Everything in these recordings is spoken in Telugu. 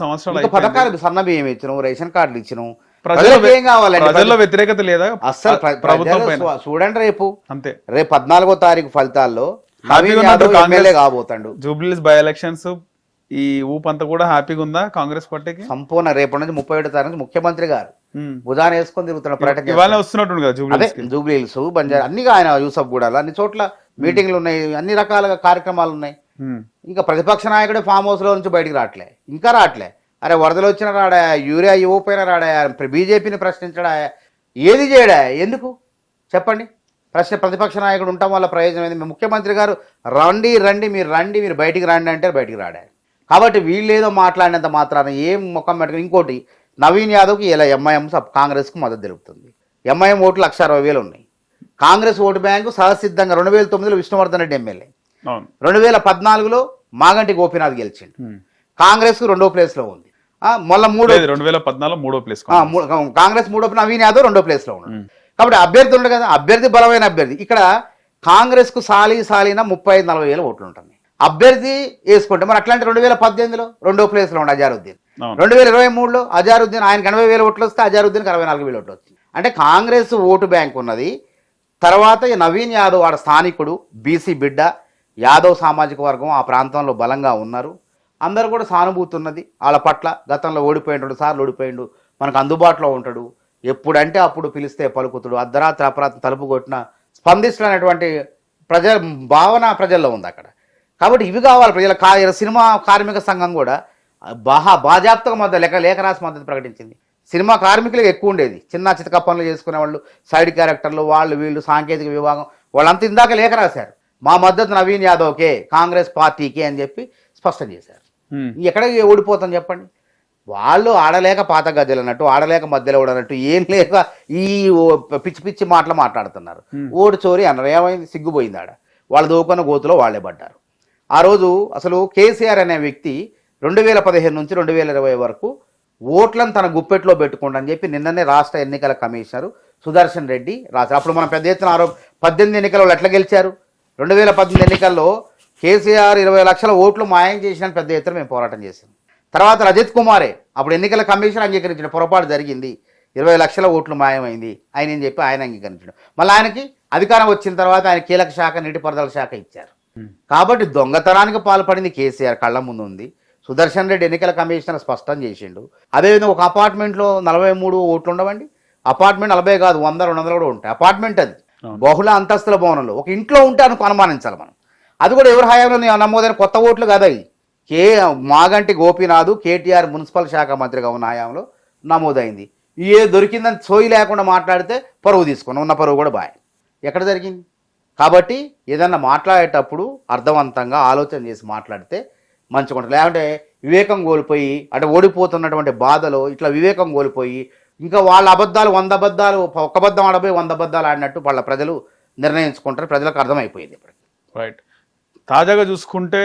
సంవత్సరాలు. పథకాలు సన్న బియ్యం ఇచ్చినాం రేషన్ కార్డులు ఇచ్చినాం. ప్రజల్లో వ్యతిరేకత లేదా? అస్సలు చూడండి రేపు. అంతే. రేపు పద్నాలుగో తారీఖు ఫలితాల్లో ఎమ్మెల్యే కాబోతాడు. జూబ్లీస్ బై ఎలక్షన్స్ ఈ ఊపంతా కూడా హ్యాపీగా ఉందా కాంగ్రెస్ పార్టీకి? సంపూర్ణ రేపటి నుంచి ముప్పై ఏడు తారీఖు ముఖ్యమంత్రి గారు. ఉమ్. భుజాన వేసుకొని తిరుగుతున్న పర్యటన ఇవాళ. వస్తున్నట్టు కదా జూబ్లీస్ జూబ్లీ హిల్స్ బంజారా అన్ని ఆయన యూసఫ్ కూడా అన్ని చోట్ల మీటింగ్లు ఉన్నాయి అన్ని రకాలుగా కార్యక్రమాలు ఉన్నాయి. ఇంకా ప్రతిపక్ష నాయకుడు ఫామ్ హౌస్లో నుంచి బయటికి రావట్లే. ఇంకా రావట్లే. అరే వరదలు వచ్చిన రాడా యూరియా ఇవ్వకపోయినా రాడా బీజేపీని ప్రశ్నించడా ఏది చేయడా ఎందుకు? చెప్పండి. ప్రశ్న ప్రతిపక్ష నాయకుడు ఉండటం వల్ల ప్రయోజనం ఏంది? ముఖ్యమంత్రి గారు రండి రండి మీరు రండి మీరు బయటికి రండి అంటే బయటికి రాడా కాబట్టి వీళ్ళేదో మాట్లాడినంత మాత్రాన ఏం ముఖం పెట్టుకుని ఇంకోటి నవీన్ యాదవ్కి ఇలా ఎంఐఎం సబ్ కాంగ్రెస్కు మద్దతు తెలుపుతుంది. ఎంఐఎం ఓట్లు లక్ష అరవై వేలు ఉన్నాయి. కాంగ్రెస్ ఓటు బ్యాంకు సహసిద్ధంగా రెండు వేల తొమ్మిదిలో విష్ణువర్ధన్ రెడ్డి ఎమ్మెల్యే. రెండు వేల పద్నాలుగులో మాగంటి గోపీనాథ్ గెలిచిండు. కాంగ్రెస్ రెండో ప్లేస్లో ఉంది మొన్న మూడో రెండు వేల పద్నాలుగు మూడో ప్లేస్ కాంగ్రెస్ మూడో నవీన్ యాదవ్ రెండో ప్లేస్లో ఉన్నాడు. కాబట్టి అభ్యర్థి ఉండదు కదా అభ్యర్థి బలమైన అభ్యర్థి. ఇక్కడ కాంగ్రెస్కు సాలి సాలిన ముప్పై ఐదు నలభై వేల ఓట్లు ఉంటుంది అభ్యర్థి వేసుకుంటే మరి అట్లాంటి రెండు వేల పద్దెనిమిదిలో రెండో ప్లేస్లో ఉండే అజారుద్దీన్. రెండు వేల ఇరవై మూడులో అజారుద్దీన్ ఆయనకి ఎనభై వేల ఓట్లు వస్తే అజారుద్దీన్కి అరవై నాలుగు వేల ఓట్లు వచ్చింది. అంటే కాంగ్రెస్ ఓటు బ్యాంక్ ఉన్నది. తర్వాత ఈ నవీన్ యాదవ్ వాడ స్థానికుడు బీసీ బిడ్డ యాదవ్ సామాజిక వర్గం ఆ ప్రాంతంలో బలంగా ఉన్నారు. అందరూ కూడా సానుభూతి ఉన్నది. వాళ్ళ పట్ల గతంలో ఓడిపోయినడు సార్లు ఓడిపోయిండు. మనకు అందుబాటులో ఉంటాడు. ఎప్పుడంటే అప్పుడు పిలిస్తే పలుకుతుడు. అర్ధరాత్రి అపరాత్రి తలుపు కొట్టిన స్పందిస్తున్నటువంటి ప్రజ భావన ప్రజల్లో ఉంది అక్కడ. కాబట్టి ఇవి కావాలి ప్రజల కా సినిమా కార్మిక సంఘం కూడా బాహా బాజాప్తక మద్దతు లేక లేఖరాశి మద్దతు ప్రకటించింది. సినిమా కార్మికులకు ఎక్కువ ఉండేది. చిన్న చితక పనులు చేసుకునే వాళ్ళు సైడ్ క్యారెక్టర్లు వాళ్ళు వీళ్ళు సాంకేతిక విభాగం వాళ్ళంతా ఇందాక లేఖ రాశారు. మా మద్దతు నవీన్ యాదవ్కే కాంగ్రెస్ పార్టీకి అని చెప్పి స్పష్టం చేశారు. ఉమ్. ఎక్కడికి ఓడిపోతాం చెప్పండి? వాళ్ళు ఆడలేక పాత గద్దెలు అన్నట్టు ఆడలేక మధ్యలో ఓడనట్టు ఏం లేక ఈ పిచ్చి పిచ్చి మాటలు మాట్లాడుతున్నారు. ఓడి చోరీ అన్నారు ఏమైంది సిగ్గుపోయింది ఆడ. వాళ్ళు దూకున్న గోతులో వాళ్ళే పడ్డారు. ఆ రోజు అసలు కేసీఆర్ అనే వ్యక్తి రెండు వేల పదిహేను నుంచి రెండు వేల ఇరవై వరకు ఓట్లను తన గుప్పెట్లో పెట్టుకోండి అని చెప్పి నిన్ననే రాష్ట్ర ఎన్నికల కమిషనర్ సుదర్శన్ రెడ్డి రాశారు. అప్పుడు మనం పెద్ద ఎత్తున ఆరోప పద్దెనిమిది ఎన్నికల్లో ఎట్లా గెలిచారు? రెండు వేల పద్దెనిమిది ఎన్నికల్లో కేసీఆర్ ఇరవై లక్షల ఓట్లు మాయం చేసిన పెద్ద ఎత్తున మేము పోరాటం చేసాం తర్వాత రజత్ కుమారే అప్పుడు ఎన్నికల కమిషన్ అంగీకరించిన పొరపాటు జరిగింది. ఇరవై లక్షల ఓట్లు మాయమైంది. ఆయన ఏం చెప్పి ఆయన అంగీకరించడం. మళ్ళీ ఆయనకి అధికారం వచ్చిన తర్వాత ఆయన కీలక శాఖ నీటిపారుదల శాఖ ఇచ్చారు. కాబట్టి దొంగతనానికి పాల్పడింది కేసీఆర్ కళ్ళ ముందు ఉంది. సుదర్శన్ రెడ్డి ఎన్నికల కమిషనర్ స్పష్టం చేసిండు. అదేవిధంగా ఒక అపార్ట్మెంట్లో నలభై మూడు ఓట్లు ఉండవండి. అపార్ట్మెంట్ నలభై కాదు వంద రెండు వందలు కూడా ఉంటాయి. అపార్ట్మెంట్ అది. బహుళ అంతస్తుల భవనంలో. ఒక ఇంట్లో ఉంటే అనుకు అనుమానించాలి మనం. అది కూడా ఎవరి హయాంలో నమోదైన కొత్త ఓట్లు కదా కే మాగంటి గోపీనాథ్ కేటీఆర్ మున్సిపల్ శాఖ మంత్రిగా ఉన్న హయాంలో నమోదైంది. ఏ దొరికిందని సోయి లేకుండా మాట్లాడితే పరువు తీసుకున్నాం ఉన్న పరువు కూడా బాయ్. ఎక్కడ జరిగింది? కాబట్టి ఏదన్నా మాట్లాడేటప్పుడు అర్థవంతంగా ఆలోచన చేసి మాట్లాడితే మంచిగా ఉంటుంది లేకుంటే వివేకం కోల్పోయి అంటే ఓడిపోతున్నటువంటి బాధలో ఇట్లా వివేకం కోల్పోయి ఇంకా వాళ్ళ అబద్ధాలు వంద అబద్ధాలు ఒక్క అబద్ధం ఆడబోయి వంద అబద్ధాలు ఆడినట్టు వాళ్ళ ప్రజలు నిర్ణయించుకుంటారు. ప్రజలకు అర్థమైపోయింది ఇప్పుడు రైట్ తాజాగా చూసుకుంటే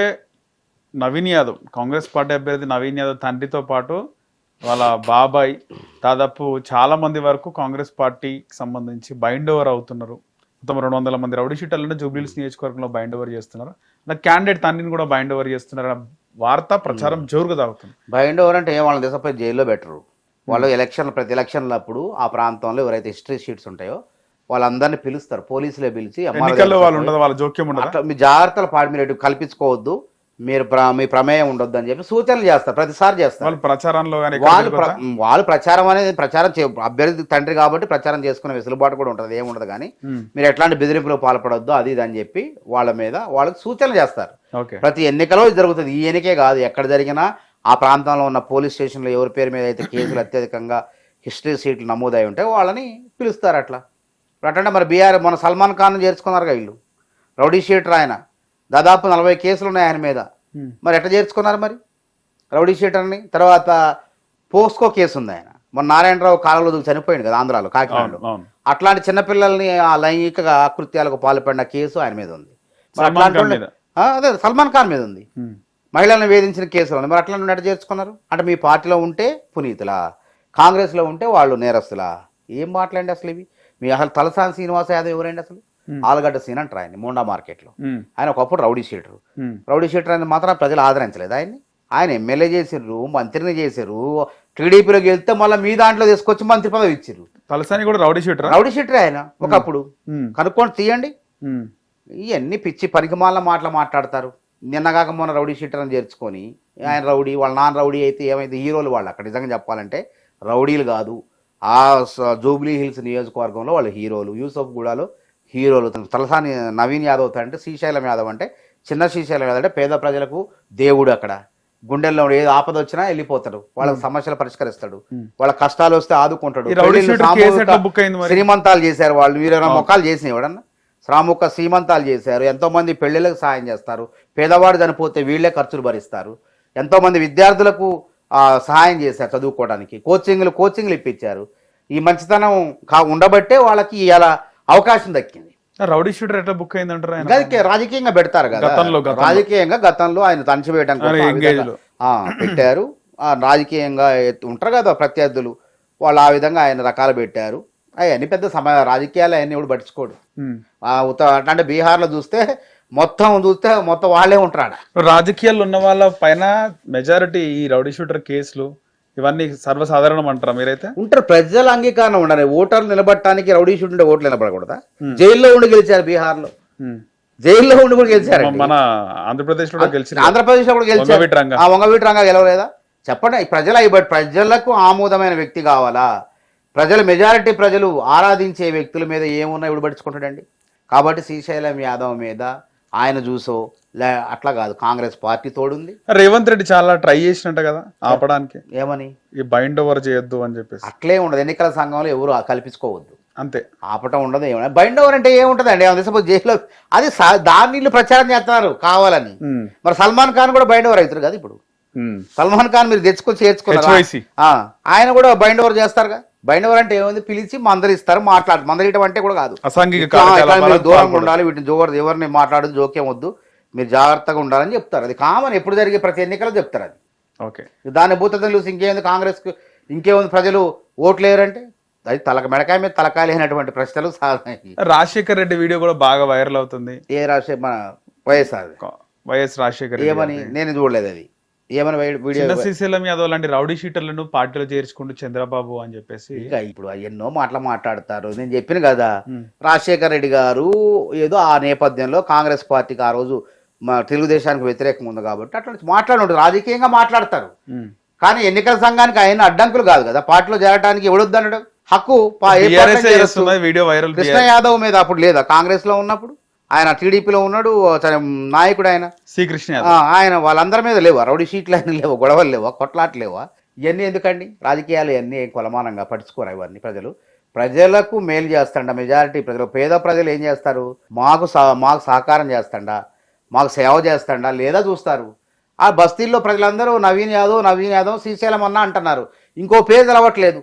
నవీన్ యాదవ్ కాంగ్రెస్ పార్టీ అభ్యర్థి నవీన్ యాదవ్ తండ్రితో పాటు వాళ్ళ బాబాయ్ దాదాపు చాలా మంది వరకు కాంగ్రెస్ పార్టీకి సంబంధించి బైండ్ ఓవర్ అవుతున్నారు. మొత్తం రెండు వందల మంది రౌడీ షీటర్లను జూబ్లీస్ నియోజకవర్గంలో బైండ్ ఓవర్ చేస్తున్నారు. అలా క్యాండిడేట్ తండ్రిని కూడా బైండ్ ఓవర్ చేస్తున్నారు. వార్త ప్రచారం జోరుగా తాగుతుంది బైండ్ ఓవర్ అంటే వాళ్ళని తీసుకుపోయి జైల్లో పెట్టరు. వాళ్ళు ఎలక్షన్ ప్రతి ఎలక్షన్ల అప్పుడు ఆ ప్రాంతంలో ఎవరైతే హిస్టరీ షీట్స్ ఉంటాయో వాళ్ళందరినీ పిలుస్తారు. పోలీసులే పిలిచి మీ జాగ్రత్తలు పాడి మీరు కల్పించుకోవద్దు. మీరు మీ ప్రమేయం ఉండొద్దు అని చెప్పి సూచనలు చేస్తారు ప్రతిసారి చేస్తారు. వాళ్ళు ప్రచారంలో వాళ్ళు వాళ్ళు ప్రచారం అనేది ప్రచారం చే అభ్యర్థి తండ్రి కాబట్టి ప్రచారం చేసుకునే వెసులుబాటు కూడా ఉంటుంది ఏముండదు కానీ మీరు ఎట్లాంటి బెదిరింపులు పాల్పడొద్దు అది ఇది అని చెప్పి వాళ్ళ మీద వాళ్ళకి సూచనలు చేస్తారు. ప్రతి ఎన్నికలో ఇది జరుగుతుంది ఈ ఎన్నికే కాదు ఎక్కడ జరిగినా ఆ ప్రాంతంలో ఉన్న పోలీస్ స్టేషన్లో ఎవరి పేరు మీద అయితే కేసులు అత్యధికంగా హిస్టరీ సీట్లు నమోదై ఉంటాయి వాళ్ళని పిలుస్తారు అట్లా. అట్లంటే మరి బీఆర్ మన సల్మాన్ ఖాన్ చేర్చుకున్నారుగా వీళ్ళు. రౌడీ షీటర్ ఆయన. దాదాపు నలభై కేసులు ఉన్నాయి ఆయన మీద. మరి ఎట్లా చేర్చుకున్నారు మరి? రౌడీ షీటర్ని. తర్వాత పోస్కో కేసు ఉంది ఆయన. మన నారాయణరావు కాలంలో చనిపోయింది కదా ఆంధ్రాలో కాకినాడలో. అట్లాంటి చిన్నపిల్లల్ని ఆ లైంగిక కృత్యాలకు పాల్పడిన కేసు ఆయన మీద ఉంది. అదే సల్మాన్ ఖాన్ మీద ఉంది. మహిళలను వేధించిన కేసులు ఉన్నాయి మరి అట్లా నెట చేర్చుకున్నారు? అంటే మీ పార్టీలో ఉంటే పునీతులా కాంగ్రెస్లో ఉంటే వాళ్ళు నేరస్తులా? ఏం మాట్లాడండి అసలు ఇవి? మీ అసలు తలసాని శ్రీనివాస యాదవ్ ఎవరండి అసలు. ఆలుగడ్డ సీన్ అంటారు ఆయన మోండా మార్కెట్లో. ఆయన ఒకప్పుడు రౌడీ షీటర్. రౌడీ షీటర్ అనేది మాత్రం ప్రజలు ఆదరించలేదు ఆయన్ని. ఆయన ఎమ్మెల్యే చేసిర్రు మంత్రిని చేసిర్రు టీడీపీలోకి వెళ్తే మళ్ళీ మీ దాంట్లో తీసుకొచ్చి మంత్రి పదవి ఇచ్చిర్రు. తలసాని కూడా రౌడీ షీటరా? రౌడీ షీటర్ ఆయన ఒకప్పుడు. కనుక్కొని తీయండి. ఇవన్నీ పిచ్చి పరిగమాల మాటలు మాట్లాడతారు. నిన్నగాక మొన్న రౌడీ షీటర్ అని చేర్చుకొని ఆయన రౌడీ వాళ్ళ నాన్న రౌడీ అయితే ఏమైతే హీరోలు వాళ్ళు అక్కడ. నిజంగా చెప్పాలంటే రౌడీలు కాదు. ఆ జూబ్లీ హిల్స్ నియోజకవర్గంలో వాళ్ళు హీరోలు. యూసఫ్ గూడాలో హీరోలు. తలసాని నవీన్ యాదవ్ అంటే శ్రీశైలం యాదవ్ అంటే చిన్న శ్రీశైలం యాదవ్ అంటే పేద ప్రజలకు దేవుడు అక్కడ. గుండెల్లో ఏది ఆపద వచ్చినా వెళ్ళిపోతాడు. వాళ్ళ సమస్యలు పరిష్కరిస్తాడు. వాళ్ళ కష్టాలు వస్తే ఆదుకుంటాడు? శ్రీమంతాలు చేశారు వాళ్ళు. వీరైనా మొక్కలు చేసిన ఎవడన్నా శ్రాముఖ శ్రీమంతాలు చేశారు. ఎంతో మంది పెళ్ళిళ్ళకి సాయం చేస్తారు. పేదవాడు చనిపోతే వీళ్ళే ఖర్చులు భరిస్తారు. ఎంతో మంది విద్యార్థులకు సహాయం చేశారు చదువుకోవడానికి. కోచింగ్లు కోచింగ్లు ఇప్పించారు. ఈ మంచితనం కా ఉండబట్టే వాళ్ళకి ఇలా అవకాశం దక్కింది. రౌడీ షీటర్ ఎట్లా బుక్ అయింది అంటారు ఆయన? గదికే రాజకీయంగా పెడతారు కదా. రాజకీయంగా గతంలో ఆయన తంచివేయడం పెట్టారు. రాజకీయంగా ఉంటారు కదా ప్రత్యర్థులు. వాళ్ళు ఆ విధంగా ఆయన రకాలు పెట్టారు. అవన్నీ పెద్ద సమ రాజకీయాలు అవన్నీ కూడా పట్టించుకోడు. ఉత్త అంటే బీహార్లో చూస్తే మొత్తం చూస్తే మొత్తం వాళ్ళే ఉంటారు ఆడ. రాజకీయాల్లో ఉన్న వాళ్ళ పైన మెజారిటీ ఈ రౌడీ షూటర్ కేసులు ఇవన్నీ సర్వసాధారణం అంటారా మీరైతే? ఉంటారు ప్రజల అంగీకారం ఉండాలి. ఓటర్లు నిలబడటానికి రౌడీ షూట్ ఉంటే ఓట్లు నిలబడకూడదా? జైల్లో ఉండి గెలిచారు బీహార్లో. జైల్లో ఉండి కూడా గెలిచారు మన ఆంధ్రప్రదేశ్లో గెలిచి ఆంధ్రప్రదేశ్లో కూడా గెలిచారు. వంగవీటి రంగా. గెలవలేదా? చెప్పండి ప్రజల ప్రజలకు ఆమోదమైన వ్యక్తి కావాలా? ప్రజలు మెజారిటీ ప్రజలు ఆరాధించే వ్యక్తుల మీద ఏమున్నా ఇప్పుడు పట్టించుకుంటాడండి. కాబట్టి శ్రీశైలం యాదవ్ మీద ఆయన చూసో లే అట్లా కాదు. కాంగ్రెస్ పార్టీ తోడుంది. రేవంత్ రెడ్డి చాలా ట్రై చేసినట్ట కదా ఆపడానికి. ఏమని? ఈ బైండ్ ఓవర్ చేయొద్దు అని చెప్పేసి. అట్లే ఉండదు. ఎన్నికల సంఘంలో ఎవరు కల్పించుకోవద్దు. అంతే. ఆపటం ఉండదు ఏమన్నా. బైండ్ ఓవర్ అంటే ఏముంటుందండి? ఏమన్నా సపోజ్ జైల్లో అది దాన్ని ప్రచారం చేస్తున్నారు కావాలని. మరి సల్మాన్ ఖాన్ కూడా బైండ్ ఓవర్ అవుతారు కదా ఇప్పుడు. సల్మాన్ ఖాన్ మీరు తెచ్చుకొని చేర్చుకున్నారు HYC. ఆయన కూడా బైండ్ ఓవర్ చేస్తారుగా? బైండ్ ఓవర్ అంటే ఏముంది? పిలిచి మందరిస్తారు మాట్లాడు. మందరియటం అంటే కూడా కాదు. దూరంగా. ఉండాలి వీటిని జోవర్ ఎవరిని మాట్లాడదు జోక్యం వద్దు. మీరు జాగ్రత్తగా ఉండాలని చెప్తారు. అది కామన్ ఎప్పుడు జరిగే ప్రతి ఎన్నికలు చెప్తారు అది. ఓకే. దాన్ని భూతత్వం చూసి ఇంకేముంది కాంగ్రెస్ ఇంకేముంది ప్రజలు ఓట్లు వేయరంటే అది తలక మెడకాయ మీద తలకాయ లేనటువంటి ప్రశ్నలు సాధారణ రాజశేఖర్ రెడ్డి వీడియో కూడా బాగా వైరల్ అవుతుంది. ఏ రాష్ట్ర మన వైఎస్ఆర్ వైఎస్ రాజశేఖర్ ఏమని? నేను చూడలేదు అది. ఏమని వీడియో శ్రీశైలం యాదవ్ లాంటి రౌడీ షీటర్లను పార్టీలో చేర్చుకుంటూ చంద్రబాబు అని చెప్పేసి ఇంకా ఇప్పుడు ఎన్నో మాటలు మాట్లాడతారు. నేను చెప్పిన కదా రాజశేఖర్ రెడ్డి గారు ఏదో ఆ నేపథ్యంలో కాంగ్రెస్ పార్టీకి ఆ రోజు తెలుగుదేశానికి వ్యతిరేకంగా ఉంది కాబట్టి అట్లా మాట్లాడు రాజకీయంగా మాట్లాడతారు. కానీ ఎన్నికల సంఘానికి ఆయన అడ్డంకులు కాదు కదా. పార్టీలో చేరడానికి ఎవడొద్దనడం హక్కు కృష్ణ యాదవ్ మీద అప్పుడు లేదా కాంగ్రెస్లో ఉన్నప్పుడు? ఆయన టీడీపీలో ఉన్నాడు తన నాయకుడు ఆయన. శ్రీ కృష్ణ ఆ, యాదవ్ ఆయన వాళ్ళందరి మీద లేవా రౌడీ షీట్లు ఆయన లేవా గొడవలు లేవా కొట్లాట్లు లేవా. ఇవన్నీ ఎందుకండి? రాజకీయాలు ఇవన్నీ కొలమానంగా పట్టించుకోరు ఇవన్నీ ప్రజలు? ప్రజలకు మేలు చేస్తాండ మెజారిటీ ప్రజలు పేద ప్రజలు ఏం చేస్తారు? మాకు మాకు సహకారం చేస్తాండా మాకు సేవ చేస్తాండా లేదా చూస్తారు. ఆ బస్తీల్లో ప్రజలందరూ నవీన్ యాదవ్ నవీన్ యాదవ్ శ్రీశైలం అన్న అంటున్నారు. ఇంకో పేరు తెలవట్లేదు.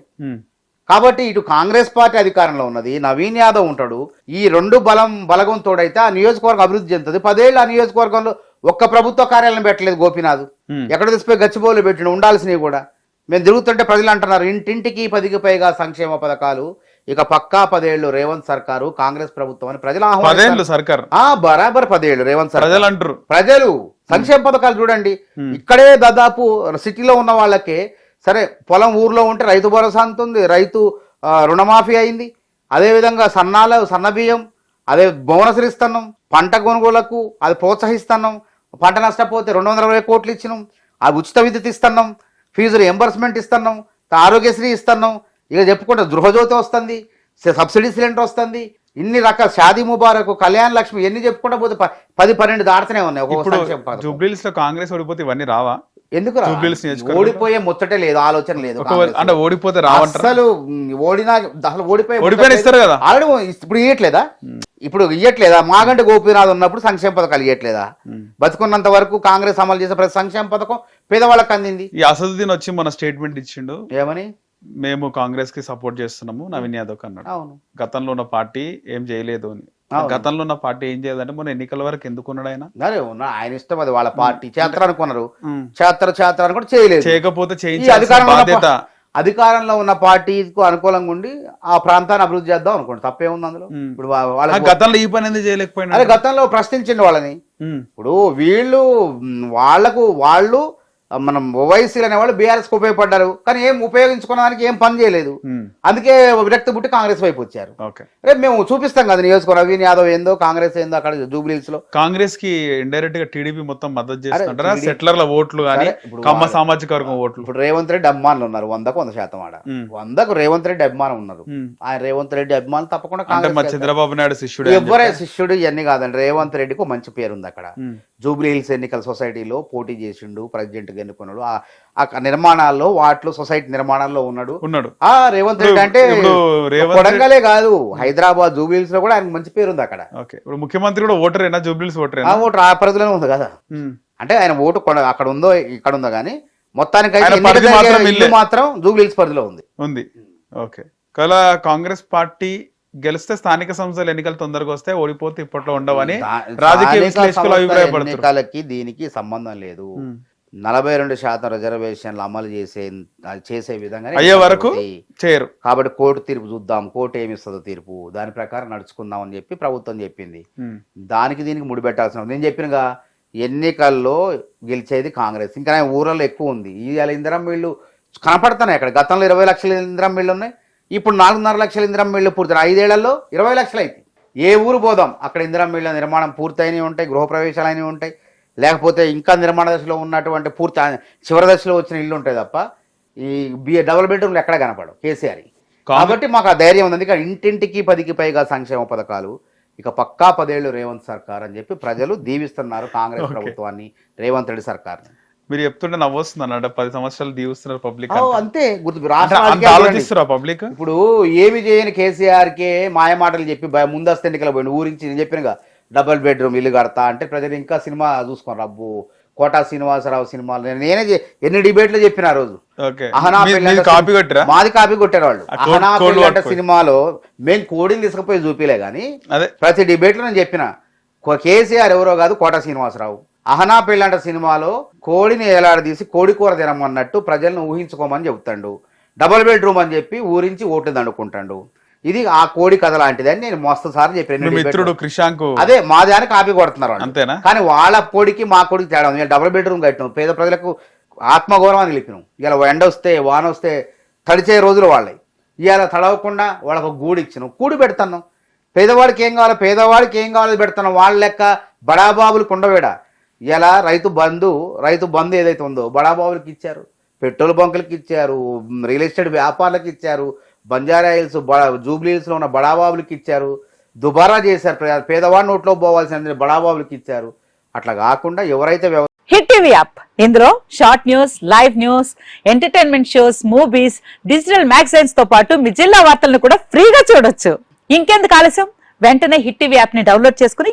కాబట్టి ఇటు కాంగ్రెస్ పార్టీ అధికారంలో ఉన్నది నవీన్ యాదవ్ ఉంటాడు ఈ రెండు బలం బలగం తోడైతే ఆ నియోజకవర్గం అభివృద్ధి చెందుతుంది. పదేళ్ళు ఆ నియోజకవర్గంలో ఒక్క ప్రభుత్వ కార్యాలయం పెట్టలేదు గోపీనాథ్. ఎక్కడ తీసిపోయి గచ్చిబౌలు పెట్టిన ఉండాల్సినవి కూడా. మేము తిరుగుతుంటే ప్రజలు అంటున్నారు ఇంటింటికి పదికి పైగా సంక్షేమ పథకాలు ఇక పక్కా పదేళ్ళు రేవంత్ సర్కారు కాంగ్రెస్ ప్రభుత్వం అని ప్రజలు పదేళ్ళు. సర్కార్. ఆ బరాబర్ పదేళ్ళు రేవంత్ సర్కార్. ప్రజలు అంటారు ప్రజలు సంక్షేమ పథకాలు చూడండి. ఇక్కడే దాదాపు సిటీలో ఉన్న వాళ్ళకే సరే పొలం ఊర్లో ఉంటే రైతు భరోసా అంతుంది రైతు రుణమాఫీ అయింది. అదేవిధంగా సన్నాలు సన్న బియ్యం అదే బోనసులు ఇస్తున్నాం పంట కొనుగోలకు అది ప్రోత్సహిస్తున్నాం పంట నష్టపోతే రెండు వందల ఇరవై కోట్లు ఇచ్చినాం ఆ ఉచిత విద్యుత్ ఇస్తున్నాం ఫీజు రియంబర్స్మెంట్ ఇస్తున్నాం ఆరోగ్యశ్రీ ఇస్తున్నాం. ఇక చెప్పుకుంటే గృహజ్యోతి వస్తుంది సబ్సిడీ సిలిండర్ వస్తుంది ఇన్ని రకాల షాదీ ముబారక్ కళ్యాణ్ లక్ష్మి ఎన్ని చెప్పుకుంటా పోతే పది పన్నెండు దాడుతూనే ఉన్నాయి. జూబ్లీస్లో కాంగ్రెస్ ఓడిపోతే ఇవన్నీ రావా? ఎందుకు? ఓడిపోయే ముచ్చటే లేదు ఆలోచన లేదు అంటే ఓడిపోతే అసలు ఓడినా అసలు ఓడిపోయే ఓడిపోయిన ఇస్తారు కదా? ఆల్రెడీ ఇప్పుడు ఇయ్యట్లేదా? ఇప్పుడు ఇయ్యట్లేదా? మాగంటే గోపీనాథ్ ఉన్నప్పుడు సంక్షేమ పథకాలు ఇయ్యట్లేదా? బతుకున్నంత వరకు కాంగ్రెస్ అమలు చేసే ప్రతి సంక్షేమ పథకం పేదవాళ్ళకి అందింది. ఈ అసదుద్దీన్ వచ్చి మన స్టేట్మెంట్ ఇచ్చిండు. ఏమని? మేము కాంగ్రెస్కి సపోర్ట్ చేస్తున్నాము నవీన్ యాదవ్ అన్నాడు. అవును. గతంలో ఉన్న పార్టీ ఏం చేయలేదు అని. గతంలో ఉన్న పార్టీ ఏం చేయలేదంటే మన ఎన్నికల వరకు ఎందుకు ఉన్నాడు ఆయన? అరే ఉన్నా ఆయన ఇష్టం అది. వాళ్ళ పార్టీ చేత్ర అనుకున్నారు. చేత్ర చేత్ర అనుకుంటే చేయలేదు. చేయకపోతే చేయించాల్సిన అధికారంలో ఉన్న పార్టీకు అనుకూలంగా ఉండి ఆ ప్రాంతాన్ని అభివృద్ధి చేద్దాం అనుకోండి. తప్పేముంది అందులో? ఉమ్. ఇప్పుడు వాళ్ళ గతంలో ఈ పని ఎందుకు చేయలేకపోయినా గతంలో ప్రశ్నించండి వాళ్ళని. ఇప్పుడు వీళ్ళు మ్, వాళ్ళకు వాళ్ళు మనం ఓవైసీలు అనేవాళ్ళు బీఆర్ఎస్కి ఉపయోగపడ్డారు. కానీ ఏం ఉపయోగించుకోవడానికి ఏం పని చేయలేదు. అందుకే విరక్తి పుట్టి కాంగ్రెస్ వైపు వచ్చారు. ఓకే. రేపు మేము చూపిస్తాం కదా నియోజకవర్గం నవీన్ యాదవ్ ఏందో కాంగ్రెస్ ఏందో అక్కడ జూబ్లీహిల్స్లో కాంగ్రెస్కి ఇండైరెక్ట్గా టీడీపీ మొత్తం మద్దతు చేస్తుంటారా? సెటిలర్ల ఓట్లు కానీ కమ్మ సామాజిక వర్గం ఓట్లు. ఇప్పుడు రేవంత్ రెడ్డి అభిమానులు ఉన్నారు వందకు వంద శాతం ఆడ. వందకు రేవంత్ రెడ్డి అభిమానం ఉన్నారు. ఆయన రేవంత్ రెడ్డి అభిమానులు తప్పకుండా చంద్రబాబు నాయుడు శిష్యుడు ఎవరే శిష్యుడు ఇవన్నీ కాదండి. రేవంత్ రెడ్డికి మంచి పేరు ఉంది అక్కడ జూబ్లీ హిల్స్ ఎన్నికల సొసైటీలో పోటీ చేసిండు ప్రెసిడెంట్గా ఎన్నుకున్నాడు ఆ- నిర్మాణాల్లో వాటిలో సొసైటీ నిర్మాణాల్లో ఉన్నాడు. ఉన్నాడు. ఆ రేవంత్ రెడ్డి అంటే కొడంగలే కాదు. హైదరాబాద్ జూబ్లీ హిల్స్లో కూడా ఆయనకు మంచి పేరు ఉంది అక్కడ. ఓకే. ఇప్పుడు ముఖ్యమంత్రి కూడా ఓటరేనా? జూబ్లీస్ ఆ ఓటరేనా ఓటు ఆ పరిధిలోనే ఉంది కదా. అంటే ఆయన ఓటు అక్కడ ఉందో ఇక్కడ ఉందో కానీ మొత్తానికి ఆయన మాత్రం జూబ్లీ హిల్స్ పరిధిలో ఉంది. ఉంది. ఓకే. ఒకవేళ కాంగ్రెస్ పార్టీ గెలిస్తే స్థానిక సంస్థల ఎన్నికలు తొందరగా వస్తే ఓడిపోతే ఇప్పట్లో ఉండవని రాజకీయ విశ్లేషకులు ఎన్నికలకి దీనికి సంబంధం లేదు. నలభై రెండు శాతం రిజర్వేషన్లు అమలు చేసే చేసే విధంగా అయ్యే వరకు చేయరు. కాబట్టి కోర్టు తీర్పు చూద్దాం. కోర్టు ఏమి ఇస్తుందో తీర్పు. దాని ప్రకారం నడుచుకుందాం అని చెప్పి ప్రభుత్వం చెప్పింది. దానికి దీనికి ముడిపెట్టాల్సిన. నేను చెప్పినగా ఎన్నికల్లో గెలిచేది కాంగ్రెస్. ఇంకా ఊర్లలో ఎక్కువ ఉంది. ఇవాళ ఇందిరం వీళ్ళు కనపడుతున్నాయి అక్కడ. గతంలో ఇరవై లక్షల ఇందిరం వీళ్ళు ఉన్నాయి. ఇప్పుడు నాలుగున్నర లక్షల ఇందిరం వీళ్ళు పూర్తి ఐదేళ్ళలో ఇరవై లక్షలు అయితే ఏ ఊరు పోదాం? అక్కడ ఇందిరం వీళ్ళ నిర్మాణం పూర్తయినవి ఉంటాయి గృహప్రవేశాలు అయినవి ఉంటాయి. లేకపోతే ఇంకా నిర్మాణ దశలో ఉన్నటువంటి పూర్తి చివరి దశలో వచ్చిన ఇల్లు ఉంటాయి తప్ప ఈ బి డబుల్ బెడ్రూమ్లు ఎక్కడ కనపడవు కేసీఆర్ కాబట్టి మాకు ఆ ధైర్యం ఉంది. ఇక ఇంటింటికి పదికి పైగా సంక్షేమ పథకాలు ఇక పక్కా పదేళ్ళు రేవంత్ సర్కార్ అని చెప్పి ప్రజలు దీవిస్తున్నారు కాంగ్రెస్. ప్రభుత్వాన్ని రేవంత్ రెడ్డి సర్కార్ మీరు చెప్తుంటే నవ్వొస్తుంది అన్నమాట. పది సంవత్సరాలు దీవిస్తున్నారు పబ్లిక్ అంతే. గుర్తు. ఆలోచిస్తురా పబ్లిక్ ఇప్పుడు ఏమి చేయని కేసీఆర్ కే మాయ మాటలు చెప్పి ముందస్తు ఎన్నికలు పోయింది ఊరించి నేను చెప్పినగా డబుల్ బెడ్రూమ్ ఇల్లు కడతా అంటే ప్రజలు ఇంకా సినిమా చూసుకోండి అబ్బు కోటా శ్రీనివాసరావు సినిమాలు. నేను ఎన్ని డిబేట్లు చెప్పిన ఆ రోజు. మీది కాపీ కొట్టిరా? మాది కాపీ కొట్టారు వాళ్ళు. అహనా. సినిమాలో మేము కోడిని తీసుకుపోయి చూపిలే కానీ అదే. ప్రతి డిబేట్లో నేను చెప్పిన కేసీఆర్ ఎవరో కాదు కోట శ్రీనివాసరావు. అహనా పెళ్ళంట సినిమాలో కోడిని ఏలాడదీసి కోడి కూర తినమన్నట్టు ప్రజలను ఊహించుకోమని చెబుతాడు. డబుల్ బెడ్రూమ్ అని చెప్పి ఊరించి ఓట్లు దండుకుంటాడు. ఇది ఆ కోడి కథ లాంటిది అని నేను మస్తు సార్లు మీ చెప్పాను మిత్రుడు క్రిషాంక్ అదే మా దాని కాపీ కొడుతున్నారు. అంతేనా? కానీ వాళ్ళ కోడికి మా కోడికి తేడా ఉంది. డబుల్ బెడ్రూమ్ కట్టినాం. పేద ప్రజలకు ఆత్మగౌరవాన్ని నిలిపినాం ఇలా ఎండ వస్తే వాన వస్తే తడిచే రోజులు వాళ్ళవి ఇవాళ తడవకుండా వాళ్ళకు గూడు ఇచ్చినాం. కూడి పెడుతున్నాం. పేదవాడికి ఏం కావాలో? పేదవాడికి ఏం కావాలో? పెడుతున్నాం. వాళ్ళ లెక్క బడాబాబులు కొండవేడ. ఇలా రైతు బంధు రైతు బంధు ఏదైతే ఉందో బడాబాబులకి ఇచ్చారు పెట్రోల్ బంకులకి ఇచ్చారు రియల్ ఎస్టేట్ వ్యాపారులకు ఇచ్చారు బంజారా హిల్స్ జూబ్లీ హిల్స్లో ఉన్న బడాబాబులకి ఇచ్చారు దుబారా చేశారు పేదవాడి నోట్లో పోవాల్సిన బడాబాబులకి ఇచ్చారు. అట్లా కాకుండా ఎవరైతే హిట్ టీవీ యాప్. ఇందులో short news live news entertainment shows movies digital మ్యాగజైన్స్తో పాటు మీ జిల్లా వార్తలను కూడా ఫ్రీగా చూడొచ్చు. ఇంకెందుకు ఆలస్యం? వెంటనే హిట్ టీవీ యాప్ని డౌన్లోడ్ చేసుకుని